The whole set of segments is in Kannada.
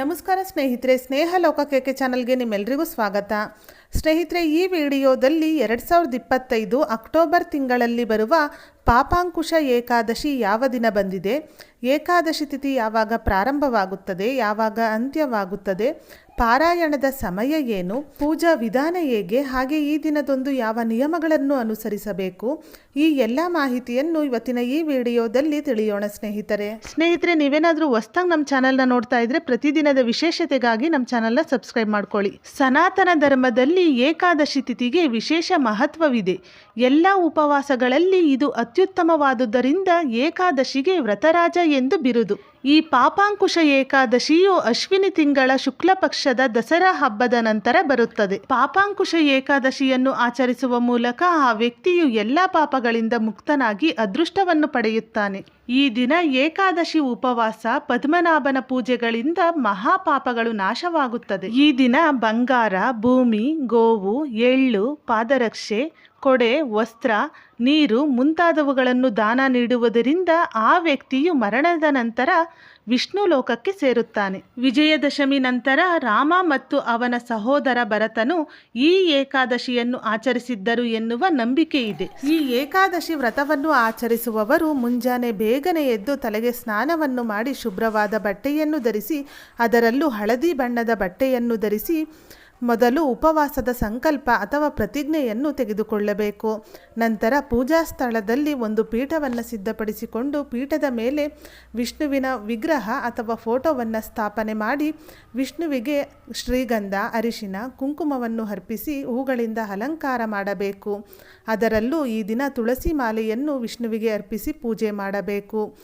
ನಮಸ್ಕಾರ ಸ್ನೇಹಿತರೆ, ಸ್ನೇಹ ಲೋಕ ಕೆಕೆ ಚಾನಲ್ಗೆ ನಿಮ್ಮೆಲ್ಲರಿಗೂ ಸ್ವಾಗತ. ಸ್ನೇಹಿತರೆ, ಈ ವಿಡಿಯೋದಲ್ಲಿ ಎರಡು ಸಾವಿರದ ಇಪ್ಪತ್ತೈದು ಅಕ್ಟೋಬರ್ ತಿಂಗಳಲ್ಲಿ ಬರುವ ಪಾಪಾಂಕುಶ ಏಕಾದಶಿ ಯಾವ ದಿನ ಬಂದಿದೆ? ಏಕಾದಶಿ ತಿಥಿ ಯಾವಾಗ ಪ್ರಾರಂಭವಾಗುತ್ತದೆ? ಯಾವಾಗ ಅಂತ್ಯವಾಗುತ್ತದೆ? ಪಾರಾಯಣದ ಸಮಯ ಏನು, ಪೂಜಾ ವಿಧಾನ ಹೇಗೆ, ಹಾಗೆ ಈ ದಿನದೊಂದು ಯಾವ ನಿಯಮಗಳನ್ನು ಅನುಸರಿಸಬೇಕು, ಈ ಎಲ್ಲ ಮಾಹಿತಿಯನ್ನು ಇವತ್ತಿನ ಈ ವಿಡಿಯೋದಲ್ಲಿ ತಿಳಿಯೋಣ ಸ್ನೇಹಿತರೆ. ಸ್ನೇಹಿತರೆ, ನೀವೇನಾದರೂ ಹೊಸ್ತಾಗಿ ನಮ್ಮ ಚಾನಲ್ನ ನೋಡ್ತಾ ಇದ್ರೆ ಪ್ರತಿದಿನದ ವಿಶೇಷತೆಗಾಗಿ ನಮ್ಮ ಚಾನಲ್ನ ಸಬ್ಸ್ಕ್ರೈಬ್ ಮಾಡ್ಕೊಳ್ಳಿ. ಸನಾತನ ಧರ್ಮದಲ್ಲಿ ಏಕಾದಶಿ ತಿಥಿಗೆ ವಿಶೇಷ ಮಹತ್ವವಿದೆ. ಎಲ್ಲ ಉಪವಾಸಗಳಲ್ಲಿ ಇದು ಅತ್ಯುತ್ತಮವಾದುದರಿಂದ ಏಕಾದಶಿಗೆ ವ್ರತರಾಜ ಎಂದು ಬಿರುದು. ಈ ಪಾಪಾಂಕುಶ ಏಕಾದಶಿಯು ಅಶ್ವಿನಿ ತಿಂಗಳ ಶುಕ್ಲ ಪಕ್ಷದ ದಸರಾ ಹಬ್ಬದ ನಂತರ ಬರುತ್ತದೆ. ಪಾಪಾಂಕುಶ ಏಕಾದಶಿಯನ್ನು ಆಚರಿಸುವ ಮೂಲಕ ಆ ವ್ಯಕ್ತಿಯು ಎಲ್ಲ ಪಾಪಗಳಿಂದ ಮುಕ್ತನಾಗಿ ಅದೃಷ್ಟವನ್ನು ಪಡೆಯುತ್ತಾನೆ. ಈ ದಿನ ಏಕಾದಶಿ ಉಪವಾಸ, ಪದ್ಮನಾಭನ ಪೂಜೆಗಳಿಂದ ಮಹಾಪಾಪಗಳು ನಾಶವಾಗುತ್ತದೆ. ಈ ದಿನ ಬಂಗಾರ, ಭೂಮಿ, ಗೋವು, ಎಳ್ಳು, ಪಾದರಕ್ಷೆ ಕೊಡೆ, ವಸ್ತ್ರ, ನೀರು ಮುಂತಾದವುಗಳನ್ನು ದಾನ ನೀಡುವುದರಿಂದ ಆ ವ್ಯಕ್ತಿಯು ಮರಣದ ನಂತರ ವಿಷ್ಣು ಲೋಕಕ್ಕೆ ಸೇರುತ್ತಾನೆ. ವಿಜಯದಶಮಿ ನಂತರ ರಾಮ ಮತ್ತು ಅವನ ಸಹೋದರ ಭರತನು ಈ ಏಕಾದಶಿಯನ್ನು ಆಚರಿಸಿದ್ದರು ಎನ್ನುವ ನಂಬಿಕೆ ಇದೆ. ಈ ಏಕಾದಶಿ ವ್ರತವನ್ನು ಆಚರಿಸುವವರು ಮುಂಜಾನೆ ಬೇಗನೆ ಎದ್ದು ತಲೆಗೆ ಸ್ನಾನವನ್ನು ಮಾಡಿ ಶುಭ್ರವಾದ ಬಟ್ಟೆಯನ್ನು ಧರಿಸಿ, ಅದರಲ್ಲೂ ಹಳದಿ ಬಣ್ಣದ ಬಟ್ಟೆಯನ್ನು ಧರಿಸಿ ಮೊದಲು ಉಪವಾಸದ ಸಂಕಲ್ಪ ಅಥವಾ ಪ್ರತಿಜ್ಞೆಯನ್ನು ತೆಗೆದುಕೊಳ್ಳಬೇಕು. ನಂತರ ಪೂಜಾ ಸ್ಥಳದಲ್ಲಿ ಒಂದು ಪೀಠವನ್ನು ಸಿದ್ಧಪಡಿಸಿಕೊಂಡು ಪೀಠದ ಮೇಲೆ ವಿಷ್ಣುವಿನ ವಿಗ್ರಹ ಅಥವಾ ಫೋಟೋವನ್ನು ಸ್ಥಾಪನೆ ಮಾಡಿ ವಿಷ್ಣುವಿಗೆ ಶ್ರೀಗಂಧ, ಅರಿಶಿನ, ಕುಂಕುಮವನ್ನು ಅರ್ಪಿಸಿ ಹೂಗಳಿಂದ ಅಲಂಕಾರ ಮಾಡಬೇಕು. ಅದರಲ್ಲೂ ಈ ದಿನ ತುಳಸಿ ಮಾಲೆಯನ್ನು ವಿಷ್ಣುವಿಗೆ ಅರ್ಪಿಸಿ ಪೂಜೆ ಮಾಡಬೇಕು.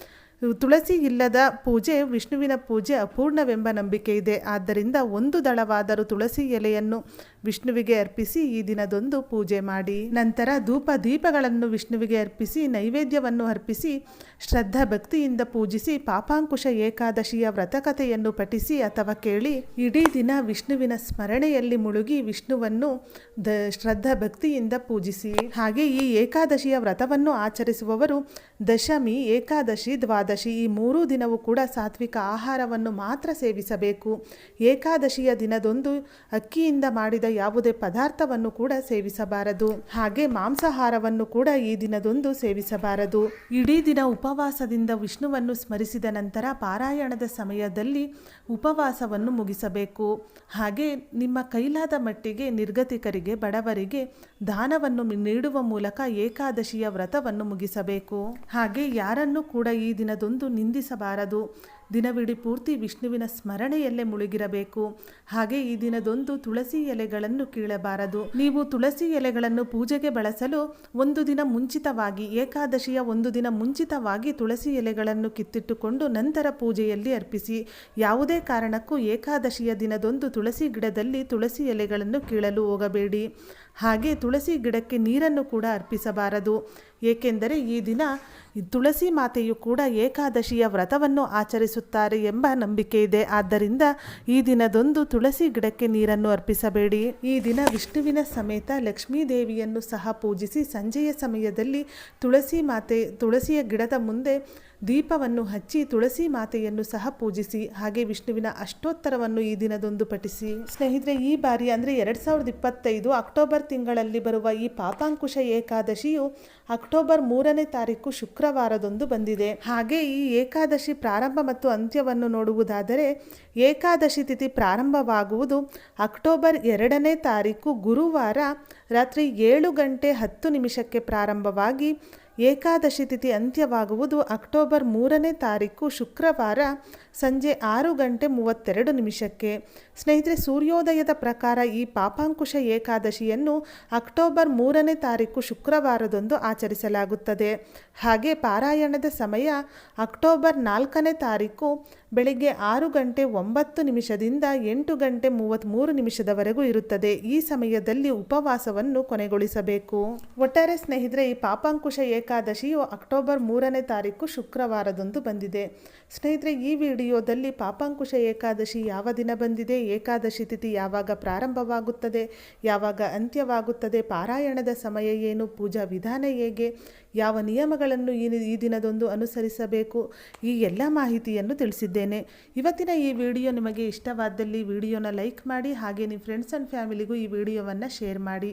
ತುಳಸಿ ಇಲ್ಲದ ಪೂಜೆ ವಿಷ್ಣುವಿನ ಪೂಜೆ ಅಪೂರ್ಣವೆಂಬ ನಂಬಿಕೆ ಇದೆ. ಆದ್ದರಿಂದ ಒಂದು ದಳವಾದರೂ ತುಳಸಿ ಎಲೆಯನ್ನು ವಿಷ್ಣುವಿಗೆ ಅರ್ಪಿಸಿ ಈ ದಿನದೊಂದು ಪೂಜೆ ಮಾಡಿ. ನಂತರ ಧೂಪ ದೀಪಗಳನ್ನು ವಿಷ್ಣುವಿಗೆ ಅರ್ಪಿಸಿ, ನೈವೇದ್ಯವನ್ನು ಅರ್ಪಿಸಿ, ಶ್ರದ್ಧಾ ಭಕ್ತಿಯಿಂದ ಪೂಜಿಸಿ, ಪಾಪಾಂಕುಶ ಏಕಾದಶಿಯ ವ್ರತಕಥೆಯನ್ನು ಪಠಿಸಿ ಅಥವಾ ಕೇಳಿ, ಇಡೀ ದಿನ ವಿಷ್ಣುವಿನ ಸ್ಮರಣೆಯಲ್ಲಿ ಮುಳುಗಿ ವಿಷ್ಣುವನ್ನು ದ ಶ್ರದ್ಧಾ ಭಕ್ತಿಯಿಂದ ಪೂಜಿಸಿ. ಹಾಗೆ ಈ ಏಕಾದಶಿಯ ವ್ರತವನ್ನು ಆಚರಿಸುವವರು ದಶಮಿ, ಏಕಾದಶಿ, ದ್ವಾದಶಿ ಈ ಮೂರೂ ದಿನವೂ ಕೂಡ ಸಾತ್ವಿಕ ಆಹಾರವನ್ನು ಮಾತ್ರ ಸೇವಿಸಬೇಕು. ಏಕಾದಶಿಯ ದಿನದೊಂದು ಅಕ್ಕಿಯಿಂದ ಮಾಡಿದ ಯಾವುದೇ ಪದಾರ್ಥವನ್ನು ಕೂಡ ಸೇವಿಸಬಾರದು. ಹಾಗೆ ಮಾಂಸಾಹಾರವನ್ನು ಕೂಡ ಈ ದಿನದೊಂದು ಸೇವಿಸಬಾರದು. ಇಡೀ ದಿನ ಉಪವಾಸದಿಂದ ವಿಷ್ಣುವನ್ನು ಸ್ಮರಿಸಿದ ನಂತರ ಪಾರಾಯಣದ ಸಮಯದಲ್ಲಿ ಉಪವಾಸವನ್ನು ಮುಗಿಸಬೇಕು. ಹಾಗೆ ನಿಮ್ಮ ಕೈಲಾದ ಮಟ್ಟಿಗೆ ನಿರ್ಗತಿಕರಿಗೆ, ಬಡವರಿಗೆ ದಾನವನ್ನು ನೀಡುವ ಮೂಲಕ ಏಕಾದಶಿಯ ವ್ರತವನ್ನು ಮುಗಿಸಬೇಕು. ಹಾಗೆ ಯಾರನ್ನು ಕೂಡ ಈ ದಿನದೊಂದು ನಿಂದಿಸಬಾರದು. ದಿನವಿಡೀ ಪೂರ್ತಿ ವಿಷ್ಣುವಿನ ಸ್ಮರಣೆಯಲ್ಲೇ ಮುಳುಗಿರಬೇಕು. ಹಾಗೆ ಈ ದಿನದೊಂದು ತುಳಸಿ ಎಲೆಗಳನ್ನು ಕೀಳಬಾರದು. ನೀವು ತುಳಸಿ ಎಲೆಗಳನ್ನು ಪೂಜೆಗೆ ಬಳಸಲು ಒಂದು ದಿನ ಮುಂಚಿತವಾಗಿ, ಏಕಾದಶಿಯ ಒಂದು ದಿನ ಮುಂಚಿತವಾಗಿ ತುಳಸಿ ಎಲೆಗಳನ್ನು ಕಿತ್ತಿಟ್ಟುಕೊಂಡು ನಂತರ ಪೂಜೆಯಲ್ಲಿ ಅರ್ಪಿಸಿ. ಯಾವುದೇ ಕಾರಣಕ್ಕೂ ಏಕಾದಶಿಯ ದಿನದೊಂದು ತುಳಸಿ ಗಿಡದಲ್ಲಿ ತುಳಸಿ ಎಲೆಗಳನ್ನು ಕೀಳಲು ಹೋಗಬೇಡಿ. ಹಾಗೆ ತುಳಸಿ ಗಿಡಕ್ಕೆ ನೀರನ್ನು ಕೂಡ ಅರ್ಪಿಸಬಾರದು. ಏಕೆಂದರೆ ಈ ದಿನ ತುಳಸಿ ಮಾತೆಯು ಕೂಡ ಏಕಾದಶಿಯ ವ್ರತವನ್ನು ಆಚರಿಸುತ್ತಾರೆ ಎಂಬ ನಂಬಿಕೆ ಇದೆ. ಆದ್ದರಿಂದ ಈ ದಿನದೊಂದು ತುಳಸಿ ಗಿಡಕ್ಕೆ ನೀರನ್ನು ಅರ್ಪಿಸಬೇಡಿ. ಈ ದಿನ ವಿಷ್ಣುವಿನ ಸಮೇತ ಲಕ್ಷ್ಮೀ ದೇವಿಯನ್ನು ಸಹ ಪೂಜಿಸಿ ಸಂಜೆಯ ಸಮಯದಲ್ಲಿ ತುಳಸಿ ಮಾತೆ, ತುಳಸಿಯ ಗಿಡದ ಮುಂದೆ ದೀಪವನ್ನು ಹಚ್ಚಿ ತುಳಸಿ ಮಾತೆಯನ್ನು ಸಹ ಪೂಜಿಸಿ, ಹಾಗೆ ವಿಷ್ಣುವಿನ ಅಷ್ಟೋತ್ತರವನ್ನು ಈ ದಿನದೊಂದು ಪಠಿಸಿ. ಸ್ನೇಹಿತರೆ, ಈ ಬಾರಿ ಅಂದರೆ ಎರಡು ಸಾವಿರದ ಇಪ್ಪತ್ತೈದು ಅಕ್ಟೋಬರ್ ತಿಂಗಳಲ್ಲಿ ಬರುವ ಈ ಪಾಪಾಂಕುಶ ಏಕಾದಶಿಯು ಅಕ್ಟೋಬರ್ ಮೂರನೇ ತಾರೀಕು ಶುಕ್ರವಾರದೊಂದು ಬಂದಿದೆ. ಹಾಗೆ ಈ ಏಕಾದಶಿ ಪ್ರಾರಂಭ ಮತ್ತು ಅಂತ್ಯವನ್ನು ನೋಡುವುದಾದರೆ, ಏಕಾದಶಿ ತಿಥಿ ಪ್ರಾರಂಭವಾಗುವುದು ಅಕ್ಟೋಬರ್ ಎರಡನೇ ತಾರೀಕು ಗುರುವಾರ ರಾತ್ರಿ ಏಳು ಗಂಟೆ ಹತ್ತು ನಿಮಿಷಕ್ಕೆ ಪ್ರಾರಂಭವಾಗಿ ಏಕಾದಶಿ ತಿಥಿ ಅಂತ್ಯವಾಗುವುದು ಅಕ್ಟೋಬರ್ ಮೂರನೇ ತಾರೀಕು ಶುಕ್ರವಾರ ಸಂಜೆ ಆರು ಗಂಟೆ ಮೂವತ್ತೆರಡು ನಿಮಿಷಕ್ಕೆ. ಸ್ನೇಹಿತರೆ, ಸೂರ್ಯೋದಯದ ಪ್ರಕಾರ ಈ ಪಾಪಾಂಕುಶ ಏಕಾದಶಿಯನ್ನು ಅಕ್ಟೋಬರ್ ಮೂರನೇ ತಾರೀಕು ಶುಕ್ರವಾರದಂದು ಆಚರಿಸಲಾಗುತ್ತದೆ. ಹಾಗೆ ಪಾರಾಯಣದ ಸಮಯ ಅಕ್ಟೋಬರ್ ನಾಲ್ಕನೇ ತಾರೀಕು ಬೆಳಿಗ್ಗೆ ಆರು ಗಂಟೆ ಒಂಬತ್ತು ನಿಮಿಷದಿಂದ ಎಂಟು ಗಂಟೆ ಮೂವತ್ತ್ಮೂರು ನಿಮಿಷದವರೆಗೂ ಇರುತ್ತದೆ. ಈ ಸಮಯದಲ್ಲಿ ಉಪವಾಸವನ್ನು ಕೊನೆಗೊಳಿಸಬೇಕು. ಒಟ್ಟಾರೆ ಸ್ನೇಹಿತರೆ, ಈ ಪಾಪಾಂಕುಶ ಏಕಾದಶಿಯು ಅಕ್ಟೋಬರ್ ಮೂರನೇ ತಾರೀಕು ಶುಕ್ರವಾರದಂದು ಬಂದಿದೆ. ಸ್ನೇಹಿತರೆ, ಈ ವಿಡಿಯೋದಲ್ಲಿ ಪಾಪಾಂಕುಶ ಏಕಾದಶಿ ಯಾವ ದಿನ ಬಂದಿದೆ, ಏಕಾದಶಿ ತಿಥಿ ಯಾವಾಗ ಪ್ರಾರಂಭವಾಗುತ್ತದೆ, ಯಾವಾಗ ಅಂತ್ಯವಾಗುತ್ತದೆ, ಪಾರಾಯಣದ ಸಮಯ ಏನು, ಪೂಜಾ ವಿಧಾನ ಹೇಗೆ, ಯಾವ ನಿಯಮಗಳನ್ನು ಈ ಈ ದಿನದಂದು ಅನುಸರಿಸಬೇಕು, ಈ ಎಲ್ಲ ಮಾಹಿತಿಯನ್ನು ತಿಳಿಸಿದ್ದೇನೆ. ಇವತ್ತಿನ ಈ ವಿಡಿಯೋ ನಿಮಗೆ ಇಷ್ಟವಾದಲ್ಲಿ ವಿಡಿಯೋನ ಲೈಕ್ ಮಾಡಿ, ಹಾಗೆ ನಿಮ್ಮ ಫ್ರೆಂಡ್ಸ್ ಆ್ಯಂಡ್ ಫ್ಯಾಮಿಲಿಗೂ ಈ ವಿಡಿಯೋವನ್ನು ಶೇರ್ ಮಾಡಿ.